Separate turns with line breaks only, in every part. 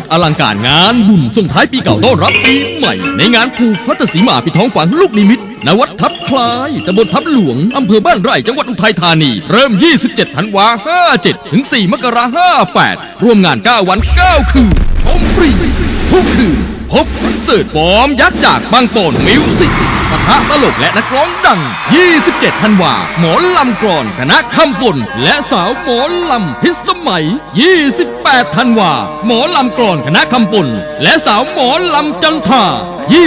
ดอลังการงานบุญส่งท้ายปีเก่าต้อนรับปีใหม่ ในงานผูกพัทสีมาปิดท้องฝังลูกนิมิตณวัดทับคล้ายตำบลทับหลวง อำเภอบ้านไร่ จังหวัดอุทัยธานี เริ่ม 27 ธันวา 57 ถึง 4 มกรา58 ร่วมงาน 9 วัน 9 คืนชมฟรีทุกคืน พบคอนเสิร์ตฟอร์มยักษ์จากบางโปนมิวสิก ปะทะตลกและนักร้องดัง 27 ธันวา หมอลำกรอนคณะคำปนและสาวหมอลำพิสมัย 28 ธันวา หมอลำกรอนคณะคำปนและสาวหมอลำจันทา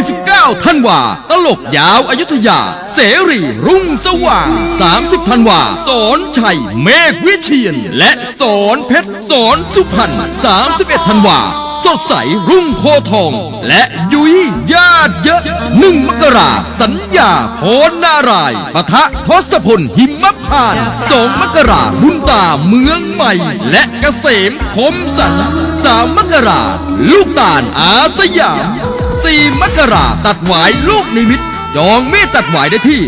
29 ธันวา ตลกยาวอายุทยา เสรีรุ่งสว่าง 30 ธันวา สอนชัย เมฆวิเชียน และสอนเพชรสอนสุพรรณ 31 ธันวา สดใสรุ่งโพทอง และยุ้ยญาติเยอะหนึ่งมกราสัญญาโพนนารายณ์ปะทะทศพลหิมพานต์สองมกราบุญตาเมืองใหม่ และเกษมคมสันสามมกราลูกตาลอาสยามสี่มกราตัดหวายลูกนิมิต จองมีดตัดหวายได้ที่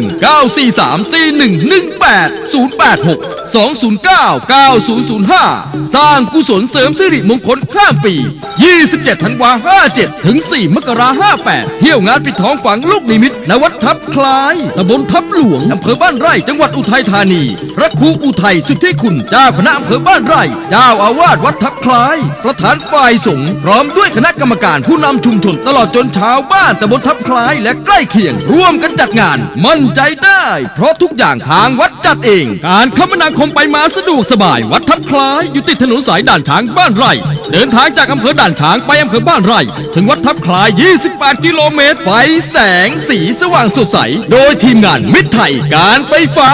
0819434118 086 209 9005 สร้างกุศลเสริมสิริมงคลข้ามปี 27ธันวา57 ถึง 4 มกรา58 เที่ยวงานปิดทองฝังลูกนิมิตณวัดทับคล้ายตำบลทับหลวงอำเภอบ้านไร่จังหวัดอุทัยธานีพระครูอุทัยสุทธิคุณเจ้าคณะอำเภอบ้านไร่เจ้าอาวาสวัดทับคล้าย ประธานฝ่ายสงฆ์พร้อมด้วยคณะกรรมการผู้นำชุมชนตลอดจนชาวบ้านตำบลทับคล้ายและและใกล้เคียงร่วมกันจัดงาน มั่นใจได้ เพราะทุกอย่างทางวัดจัดเอง การคมนาคมไปมาสะดวกสบาย วัดทับคล้ายอยู่ติดถนนสายด่านช้างบ้านไร่ เดินทางจากอำเภอด่านช้างไปอำเภอบ้านไร่ ถึงวัดทับคล้าย 28 กิโลเมตรไฟแสงสีสว่างสดใส โดยทีมงานมิตรไทยการไฟฟ้า